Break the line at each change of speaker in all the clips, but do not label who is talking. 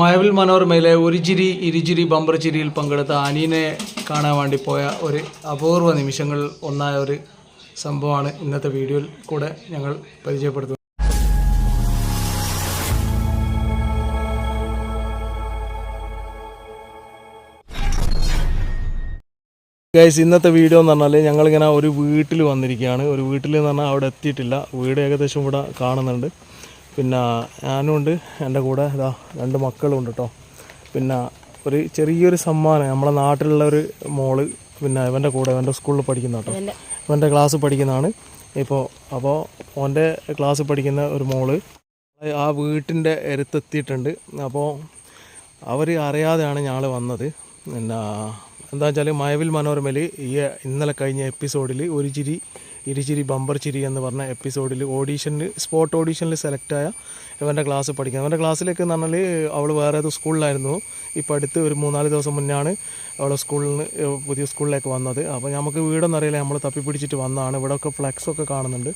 മഴവിൽ മനോരമയിലെ ഒരു ചിരി ഇരുചിരി ബമ്പർ ചിരിയിൽ പങ്കെടുത്ത അനീനെ കാണാൻ വേണ്ടി പോയ ഒരു അപൂർവ നിമിഷങ്ങൾ ഒന്നായ ഒരു സംഭവമാണ് ഇന്നത്തെ വീഡിയോയിൽ കൂടെ ഞങ്ങൾ പരിചയപ്പെടുത്തുന്നത്. ഗൈസ് ഇന്നത്തെ വീഡിയോ എന്ന് പറഞ്ഞാൽ ഞങ്ങളിങ്ങനെ ഒരു വീട്ടിൽ വന്നിരിക്കുകയാണ്. ഒരു വീട്ടിൽ എന്ന് പറഞ്ഞാൽ അവിടെ എത്തിയിട്ടില്ല. വീട് ഏകദേശം ഇവിടെ കാണുന്നുണ്ട്. പിന്നെ ഞാനും ഉണ്ട് എന്റെ കൂടെ ഇതാ രണ്ട് മക്കളും ഉണ്ട് കേട്ടോ പിന്നെ ഒരു ചെറിയൊരു സമ്മാനം നമ്മളെ നാട്ടിലുള്ള ഒരു മോൾ പിന്നെ ഇവന്റെ കൂടെ ഇവന്റെ സ്കൂളിൽ പഠിക്കുന്ന കേട്ടോ ഇവന്റെ. ക്ലാസ് പഠിക്കുന്നതാണ്. ഇപ്പോൾ അപ്പോൾ ഓന്റെ ക്ലാസ് പഠിക്കുന്ന ഒരു മോൾ ആ വീട്ടിന്റെ എരുത്തെത്തിയിട്ടുണ്ട്. അപ്പോൾ അവർ അറിയാതെയാണ് ഞങ്ങൾ വന്നത്. പിന്നെ എന്താ വെച്ചാൽ മയവിൽ മനോരമയിൽ ഈ ഇന്നലെ കഴിഞ്ഞ എപ്പിസോഡിൽ ഒരു ചിരി ഇരുചിരി ബമ്പർ ചിരി എന്ന് പറഞ്ഞ എപ്പിസോഡിൽ ഓഡീഷനിൽ സ്പോട്ട് ഓഡീഷനിൽ ആയ ഇവന്റെ ക്ലാസ് പഠിക്കുന്നത്. അവന്റെ ക്ലാസ്സിലേക്ക് എന്ന് പറഞ്ഞാൽ അവൾ വേറെ ഏതോ സ്കൂളിലായിരുന്നു ഇപ്പോൾ അടുത്ത് ഒരു മൂന്നാൽ ദിവസം മുന്നാണ് അവളെ സ്കൂളിൽ നിന്ന് പുതിയ സ്കൂളിലേക്ക് വന്നത്. അപ്പോൾ നമുക്ക് വീടൊന്നും അറിയില്ല. നമ്മൾ തപ്പി പിടിച്ചിട്ട് വന്നതാണ് ഇവിടെ ഒക്കെ ഫ്ലെക്സൊക്കെ കാണുന്നുണ്ട്.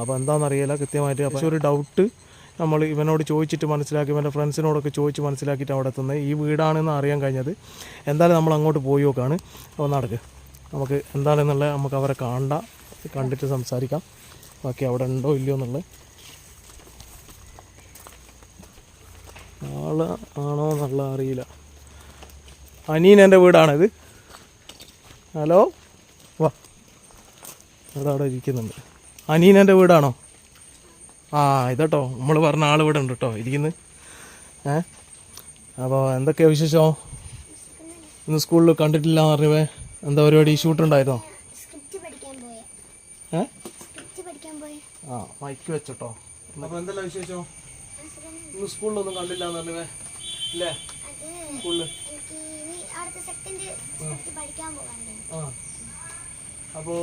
അപ്പോൾ എന്താണെന്നറിയില്ല കൃത്യമായിട്ട്. പക്ഷേ ഒരു ഡൗട്ട് നമ്മൾ ഇവനോട് ചോദിച്ചിട്ട് മനസ്സിലാക്കി ഇവന്റെ ഫ്രണ്ട്സിനോടൊക്കെ ചോദിച്ച് മനസ്സിലാക്കിയിട്ട് അവിടെ എത്തുന്നത്. ഈ വീടാണെന്ന് അറിയാൻ കഴിഞ്ഞത് എന്തായാലും നമ്മൾ അങ്ങോട്ട് പോയി നോക്കാണ്. അപ്പോൾ നടക്ക്. നമുക്ക് എന്താണെന്നുള്ളത് നമുക്ക് അവരെ കാണണ്ട. കണ്ടിട്ട് സംസാരിക്കാം. ബാക്കി അവിടെ ഉണ്ടോ ഇല്ലയോ എന്നുള്ളത്. ആൾ ആണോ എന്നുള്ള അറിയില്ല. അനീൻ എന്റെ വീടാണിത്. ഹലോ? വാ. അവിടെ അവിടെ ഇരിക്കുന്നുണ്ട്. അനീൻ എന്റെ വീടാണോ? ആ ഇതട്ടോ. നമ്മൾ പറഞ്ഞ ആൾ ഇവിടെ ഉണ്ട് കേട്ടോ ഇരിക്കുന്നത് ഏ? അപ്പോൾ എന്തൊക്കെയാണ് വിശേഷം? ഇന്ന് സ്കൂളിൽ കണ്ടിട്ടില്ല എന്ന് പറഞ്ഞവേ എന്താ പരിപാടി? ഷൂട്ട് ഉണ്ടായിരുന്നോ
സ്ക്രിപ്റ്റ് പഠിക്കാൻ പോയ
ഏ
സ്ക്രിപ്റ്റ് പഠിക്കാൻ പോയ
ആ മൈക്ക് വെച്ചോട്ടോ. അപ്പോൾ എന്തെല്ലാം വിശേഷം? ഇന്ന് സ്കൂളിലൊന്നും കണ്ടില്ല എന്ന് പറഞ്ഞേ
അല്ലേ
സ്കൂളിൽ അപ്പോൾ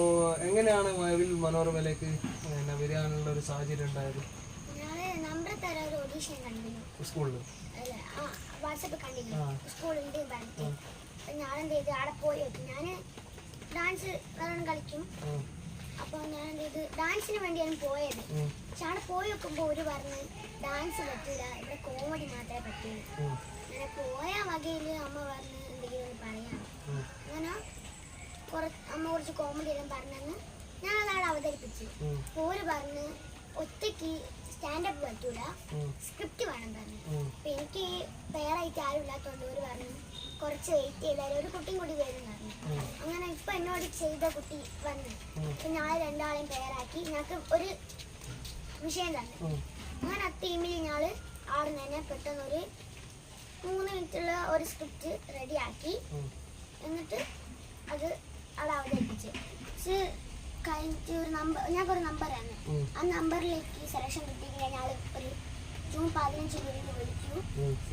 എങ്ങനെയാണ് മഴവിൽ മനോരമയിലേക്ക് പിന്നെ വരാനുള്ള ഒരു സാഹചര്യം ഉണ്ടായത്? സ്കൂളിൽ
വാട്സപ്പ് കണ്ടിരുന്നു. സ്കൂളുണ്ട് ഞാൻ എന്ത് ചെയ്ത്? അവിടെ പോയി ഞാൻ ഡാൻസ് കളിക്കും. അപ്പോൾ ഞാൻ ഇത് ഡാൻസിന് വേണ്ടിയാണ് പോയത്. പക്ഷെ അവിടെ പോയി നോക്കുമ്പോൾ ഒരു പറഞ്ഞ് ഡാൻസ് പറ്റൂല ഇവിടെ കോമഡി മാത്രമേ പറ്റുള്ളൂ അങ്ങനെ പോയ വകയിൽ അമ്മ പറഞ്ഞ് എന്തെങ്കിലും പറയാം. അങ്ങനെ കുറച്ച് അമ്മ കുറച്ച് കോമഡി എല്ലാം പറഞ്ഞെന്ന് ഞാൻ അതാണ് അവതരിപ്പിച്ചു. പോര് ഓര് പറഞ്ഞ് ഒറ്റയ്ക്ക് സ്റ്റാൻഡപ്പ് പറ്റൂല സ്ക്രിപ്റ്റ് വേണം പറഞ്ഞു. അപ്പൊ എനിക്ക് പേരായിട്ട് ആരും ഇല്ലാത്തതുകൊണ്ട് ഒരു പറഞ്ഞു കുറച്ച് വെയിറ്റ് ചെയ്താൽ ഒരു കുട്ടിയും കൂടി വരും പറഞ്ഞു. എന്നോട് ചെയ്ത കുട്ടി വന്നു. അപ്പൊ ഞാൻ രണ്ടാളെയും പേരാക്കി. ഞങ്ങൾക്ക് ഒരു വിഷയം തന്നെ. അങ്ങനെ ആ ടീമിൽ ഞങ്ങൾ ആടെ തന്നെ പെട്ടെന്ന് ഒരു മൂന്ന് മിനിറ്റുള്ള ഒരു സ്ക്രിപ്റ്റ് റെഡിയാക്കി എന്നിട്ട് അത് അവിടെ അവതരിപ്പിച്ച്. പക്ഷേ കഴിഞ്ഞിട്ട് ഒരു നമ്പർ ഞങ്ങൾക്ക് ഒരു നമ്പർ തന്നെ ആ നമ്പറിലേക്ക് സെലക്ഷൻ കിട്ടിയെങ്കിൽ ഞങ്ങൾ ഒരു ജൂൺ പതിനഞ്ച് വരെ വിളിച്ചു.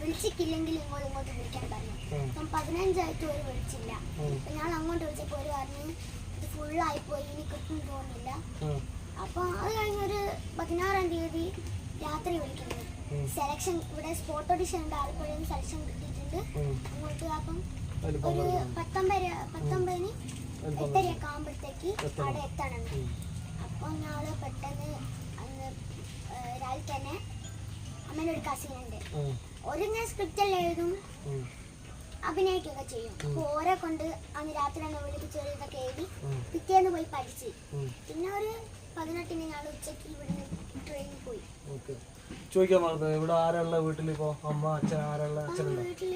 വിളിച്ചിട്ടില്ലെങ്കിൽ ഇങ്ങോട്ട് ഇങ്ങോട്ട് വിളിക്കാൻ പറഞ്ഞു. അപ്പം പതിനഞ്ചായിട്ട് ഒരു വിളിച്ചില്ല. അപ്പം ഞാൻ അങ്ങോട്ട് വിളിച്ചപ്പോൾ ഒരു പോയി പോകുന്നില്ല അപ്പൊ അത് കഴിഞ്ഞൊരു പതിനാറാം തീയതി രാത്രി വിളിക്കുന്നു. സെലക്ഷൻ ഇവിടെ സ്പോട്ട് ഓഡിഷൻ ഉണ്ട്. ആലപ്പുഴയിൽ നിന്ന് സെലക്ഷൻ കിട്ടിയിട്ടുണ്ട്. അങ്ങോട്ട് അപ്പം ഒരു പത്തൊമ്പത് പത്തൊമ്പതിന് എട്ടരയൊക്കെ ആകുമ്പോഴത്തേക്ക് അവിടെ എത്തണം. അപ്പോൾ ഞങ്ങൾ പെട്ടെന്ന് അന്ന് രാവിലെ തന്നെ അമ്മേനെ ഒരു കസിനുണ്ട്. ഉണ്ട് ഒരു ഞാൻ സ്ക്രിപ്റ്റ് എല്ലാം എഴുതും അഭിനയിക്കുകയൊക്കെ ചെയ്യും. അപ്പൊ ഓരെ കൊണ്ട് അന്ന് രാത്രി അന്ന് വിളിപ്പിച്ച് ഇതൊക്കെ എഴുതി പിറ്റേന്ന് പോയി പഠിച്ച്. പിന്നെ ഒരു പതിനെട്ടിന് ഞാൻ ഉച്ചയ്ക്ക് ഇവിടെ ട്രെയിനിൽ പോയി.
ചോദിക്കാൻ മറന്നത് ഇവിടെ ആരാള്ള വീട്ടിൽ ഇപ്പോ? അമ്മ അച്ഛൻ
വീട്ടിൽ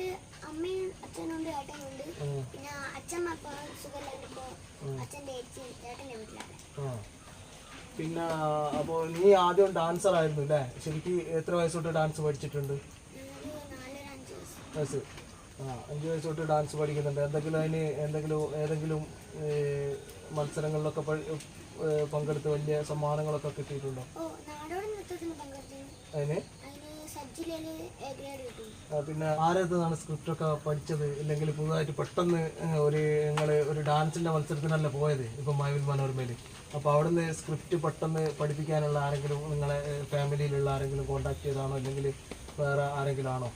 അമ്മയും അച്ഛനുണ്ട് ഏട്ടനുണ്ട് പിന്നെ സുഖമില്ലാണ്ടിപ്പോ വീട്ടിലാണ്.
ആ. പിന്നെ അപ്പോൾ നീ ആദ്യം ഡാൻസർ ആയിരുന്നു അല്ലേ? ശരിക്കും എത്ര വയസ്സ് തൊട്ട് ഡാൻസ് പഠിച്ചിട്ടുണ്ട്? വയസ്സ്. അഞ്ച് വയസ്സ് തൊട്ട് ഡാൻസ് പഠിക്കുന്നുണ്ട്. എന്തെങ്കിലും അതിന് എന്തെങ്കിലും ഏതെങ്കിലും മത്സരങ്ങളിലൊക്കെ പങ്കെടുത്ത് വലിയ സമ്മാനങ്ങളൊക്കെ കിട്ടിയിട്ടുണ്ടോ? അതിന്? പിന്നെ ആരാണ് സ്ക്രിപ്റ്റ് ഒക്കെ പഠിച്ചത്? ഇല്ലെങ്കിൽ പുതുതായിട്ട് പെട്ടെന്ന് ഒരു നിങ്ങൾ ഒരു ഡാൻസിന്റെ മത്സരത്തിനല്ല പോയത്? ഇപ്പൊ മയവിൽ മനോരമയിൽ അപ്പോൾ അവിടുന്ന് സ്ക്രിപ്റ്റ് പെട്ടെന്ന് പഠിപ്പിക്കാനുള്ള ആരെങ്കിലും നിങ്ങളെ ഫാമിലിയിലുള്ള ആരെങ്കിലും കോണ്ടാക്ട് ചെയ്താണോ? അല്ലെങ്കിൽ വേറെ ആരെങ്കിലും ആണോ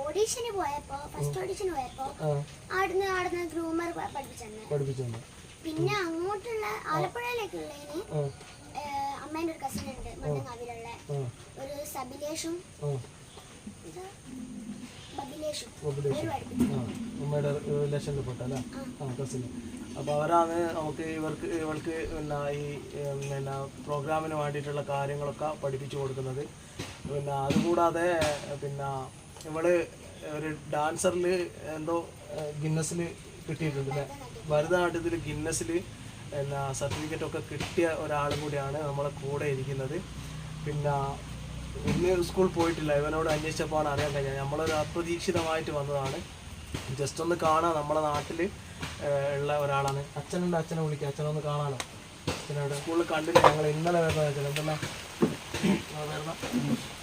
ഓഡീഷന് പോയപ്പോ ഫസ്റ്റ് ഓഡീഷന് പോയപ്പോ അവിടുന്ന് അവിടുന്ന് ഗ്രൂമർ
പഠിപ്പിച്ചിട്ടുണ്ട്
പിന്നെ അങ്ങോട്ടുള്ള ആലപ്പുഴയിലേക്കുള്ളതിന്
ആ.
അമ്മേന്റെ ഒരു കസിൻ ഉണ്ട് മണ്ണങ്ങാവിലുള്ള ഒരു സബിലേഷും
ഉപദേശം
പേര് പഠിപ്പിക്കും
ആ. കസിന് അപ്പോൾ അവരാണ് നമുക്ക് ഇവർക്ക് ഇവൾക്ക് പിന്നെ ഈ പിന്നെ പ്രോഗ്രാമിന് വേണ്ടിയിട്ടുള്ള കാര്യങ്ങളൊക്കെ പഠിപ്പിച്ചു കൊടുക്കുന്നത്. പിന്നെ അതുകൂടാതെ പിന്നെ ഇവൾ ഒരു ഡാൻസറിൽ എന്തോ ഗിന്നസിൽ കിട്ടിയിട്ടുണ്ട് അല്ലേ ഭരതനാട്യത്തിൽ ഗിന്നസിൽ എന്നാ സർട്ടിഫിക്കറ്റ് ഒക്കെ കിട്ടിയ ഒരാളും കൂടിയാണ് നമ്മളെ കൂടെ ഇരിക്കുന്നത്. പിന്നെ ഇന്ന് സ്കൂൾ പോയിട്ടില്ല. ഇവനോട് അന്വേഷിച്ചപ്പോൾ അറിയാൻ കഴിഞ്ഞത്. നമ്മളൊരു അപ്രതീക്ഷിതമായിട്ട് വന്നതാണ്. ജസ്റ്റ് ഒന്ന് കാണാം. നമ്മുടെ നാട്ടിൽ ഉള്ള ഒരാളാണ്. അച്ഛനുണ്ട് അച്ഛനെ വിളിക്കുക അച്ഛനൊന്ന് കാണാനോ അച്ഛനോട് സ്കൂളിൽ കണ്ടില്ല. ഞങ്ങൾ ഇന്നലെ വരുന്ന? അച്ഛൻ എന്തെല്ലാം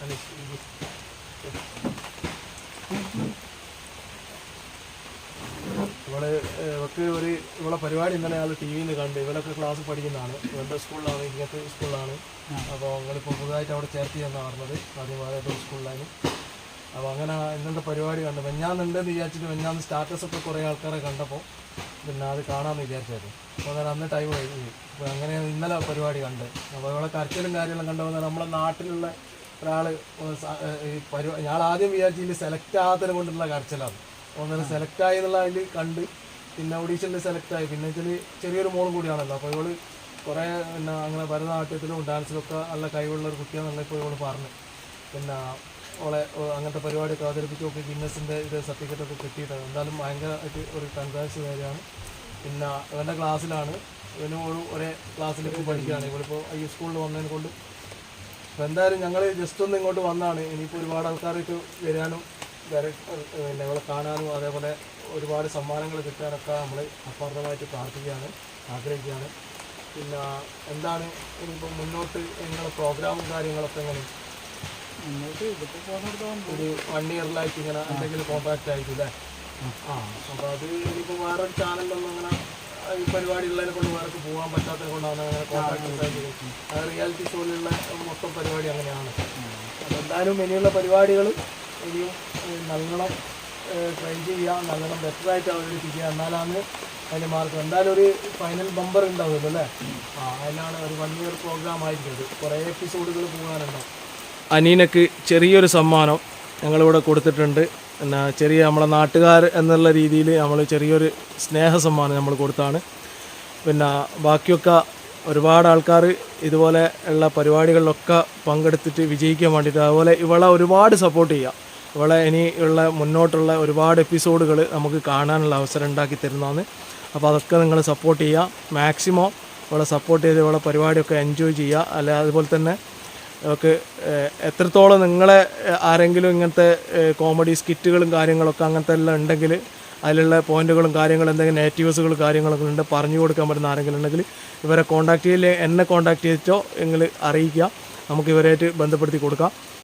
ഇരിക്ക്. ഇവൾ ഇവക്ക് ഒരു ഇവളെ പരിപാടി ഇന്നലെ ഞങ്ങൾ ടി വിയിൽ കണ്ട്. ഇവളൊക്കെ ക്ലാസ് പഠിക്കുന്നതാണ്. ഇവളുടെ സ്കൂളിലാണ് ഇങ്ങനത്തെ സ്കൂളിലാണ്. അപ്പോൾ നിങ്ങളിപ്പോൾ പുതുതായിട്ട് അവിടെ ചേർത്തി എന്നാണ് പറഞ്ഞത്. ആദ്യമായിട്ട് സ്കൂളിലാണ് അപ്പോൾ അങ്ങനെ ഇന്നത്തെ പരിപാടി കണ്ട്. വെഞ്ഞാന്നുണ്ടെന്ന് വിചാരിച്ചിട്ട് വെഞ്ഞാന്ന് സ്റ്റാറ്റസ് ഒക്കെ കുറേ ആൾക്കാരെ കണ്ടപ്പോൾ പിന്നെ അത് കാണാമെന്ന് വിചാരിച്ചായിരുന്നു. അപ്പോൾ അന്നേരം അന്ന് ടൈം കഴിഞ്ഞു അപ്പോൾ അങ്ങനെ ഇന്നലെ പരിപാടി കണ്ട്. അപ്പോൾ ഇവിടെ കരച്ചിലും കാര്യങ്ങളും കണ്ടപ്പോൾ നമ്മുടെ നാട്ടിലുള്ള ഒരാൾ പരിപാടി ഞാൻ ആദ്യം വിചാരിച്ചു ഇതിൽ സെലക്ട് ആകാത്തതിനെ കൊണ്ടുള്ള കരച്ചിലാണ്. ഒന്നര സെലക്ട് ആയി എന്നുള്ള അതിൽ കണ്ട് പിന്നെ ഓഡീഷനിൽ സെലക്ട് ആയി. പിന്നെ വെച്ചാൽ ചെറിയൊരു മോൾ കൂടിയാണല്ലോ. അപ്പോൾ ഇവൾ കുറേ പിന്നെ അങ്ങനെ ഭരതനാട്യത്തിലും ഡാൻസിലൊക്കെ നല്ല കഴിവുള്ള ഒരു കുട്ടിയാണെന്നുള്ള ഇപ്പോൾ ഇവൾ പറഞ്ഞു. പിന്നെ ഓളെ അങ്ങനത്തെ പരിപാടിയൊക്കെ അവതരിപ്പിച്ച് നോക്കി ഗിന്നസിന്റെ ഇത് സർട്ടിഫിക്കറ്റ് ഒക്കെ കിട്ടിയിട്ടുണ്ട്. എന്തായാലും ഭയങ്കരമായിട്ട് ഒരു കൺഗ്രാറ്റ്സ് കാര്യമാണ്. പിന്നെ ഇവന്റെ ക്ലാസ്സിലാണ് ഇവനും ഒരേ ക്ലാസ്സിലേക്ക് പഠിക്കുകയാണ്. ഇവളിപ്പോൾ ഈ സ്കൂളിൽ വന്നതിനെ കൊണ്ട് അപ്പോൾ എന്തായാലും ഞങ്ങൾ ജസ്റ്റ് ഒന്ന് ഇങ്ങോട്ട് വന്നാണ്. ഇനിയിപ്പോൾ ഒരുപാട് ആൾക്കാർക്ക് വരാനും വര പിന്നെ ഇവളെ കാണാനും അതേപോലെ ഒരുപാട് സമ്മാനങ്ങൾ കിട്ടാനൊക്കെ നമ്മൾ അപ്പാർത്ഥമായിട്ട് പ്രാർത്ഥിക്കുകയാണ് ആഗ്രഹിക്കുകയാണ്. പിന്നെ എന്താണ് ഇനിയിപ്പോൾ മുന്നോട്ട് നിങ്ങളുടെ പ്രോഗ്രാമും കാര്യങ്ങളൊക്കെ എങ്ങനെ? ഒരു വൺ ഇയറിലായിട്ട് ഇങ്ങനെ എന്തെങ്കിലും കോൺട്രാക്റ്റ് ആയിട്ടില്ലേ ആ. അപ്പോൾ അത് ഇനിയിപ്പോൾ വേറൊരു ചാനലിലൊന്നും അങ്ങനെ ഈ പരിപാടി ഉള്ളതിനെ കൊണ്ട് വേറെ പോകാൻ പറ്റാത്തത് കൊണ്ടാണ് അങ്ങനെ കോൺട്രാക്ട് റിയാലിറ്റി ഷോയിലുള്ള മൊത്തം പരിപാടി അങ്ങനെയാണ്. അപ്പോൾ എന്തായാലും ഇനിയുള്ള പരിപാടികൾ ഇനിയും നല്ലോണം ട്രൈ ചെയ്യുക നല്ലോണം ബെറ്ററായിട്ട് അവതരിപ്പിക്കുക എന്നാലാണ് അതിന് മാർക്ക് എന്തായാലും ഒരു ഫൈനൽ ബമ്പർ ഉണ്ടാവുമല്ലോ അല്ലേ? ആ അതിലാണ് ഒരു വൺ ഇയർ പ്രോഗ്രാം ആയിരിക്കും കുറേ എപ്പിസോഡുകൾ പോകാനുണ്ടാവും അനീനക്ക് ചെറിയൊരു സമ്മാനം ഞങ്ങളിവിടെ കൊടുത്തിട്ടുണ്ട്. പിന്നെ ചെറിയ നമ്മളെ നാട്ടുകാർ എന്നുള്ള രീതിയിൽ നമ്മൾ ചെറിയൊരു സ്നേഹ സമ്മാനം നമ്മൾ കൊടുത്താണ്. പിന്നെ ബാക്കിയൊക്കെ ഒരുപാട് ആൾക്കാർ ഇതുപോലെ ഉള്ള പരിപാടികളിലൊക്കെ പങ്കെടുത്തിട്ട് വിജയിക്കാൻ വേണ്ടിയിട്ട് അതുപോലെ ഇവളെ ഒരുപാട് സപ്പോർട്ട് ചെയ്യുക ഇവളെ ഇനി ഉള്ള മുന്നോട്ടുള്ള ഒരുപാട് എപ്പിസോഡുകൾ നമുക്ക് കാണാനുള്ള അവസരം ഉണ്ടാക്കി തരുന്നതാണ്. അപ്പോൾ അതൊക്കെ നിങ്ങൾ സപ്പോർട്ട് ചെയ്യുക മാക്സിമം ഇവളെ സപ്പോർട്ട് ചെയ്ത് ഇവളെ പരിപാടിയൊക്കെ എൻജോയ് ചെയ്യുക. അല്ല അതുപോലെ തന്നെ ഏഹ്, എത്രത്തോളം നിങ്ങളെ ആരെങ്കിലും ഇങ്ങനത്തെ കോമഡി സ്കിറ്റുകളും കാര്യങ്ങളൊക്കെ അങ്ങനത്തെ എല്ലാം ഉണ്ടെങ്കിൽ അതിലുള്ള പോയിന്റുകളും കാര്യങ്ങളും എന്തെങ്കിലും നേറ്റീവ്സുകൾ കാര്യങ്ങളൊക്കെ ഉണ്ട് പറഞ്ഞു കൊടുക്കാൻ പറ്റുന്ന ആരെങ്കിലും ഉണ്ടെങ്കിൽ ഇവരെ കോൺടാക്ട് ചെയ്യില്ല എന്നെ കോൺടാക്ട് ചെയ്തിട്ടോ നിങ്ങൾ അറിയിക്കുക. നമുക്ക് ഇവരായിട്ട് ബന്ധപ്പെടുത്തി കൊടുക്കാം.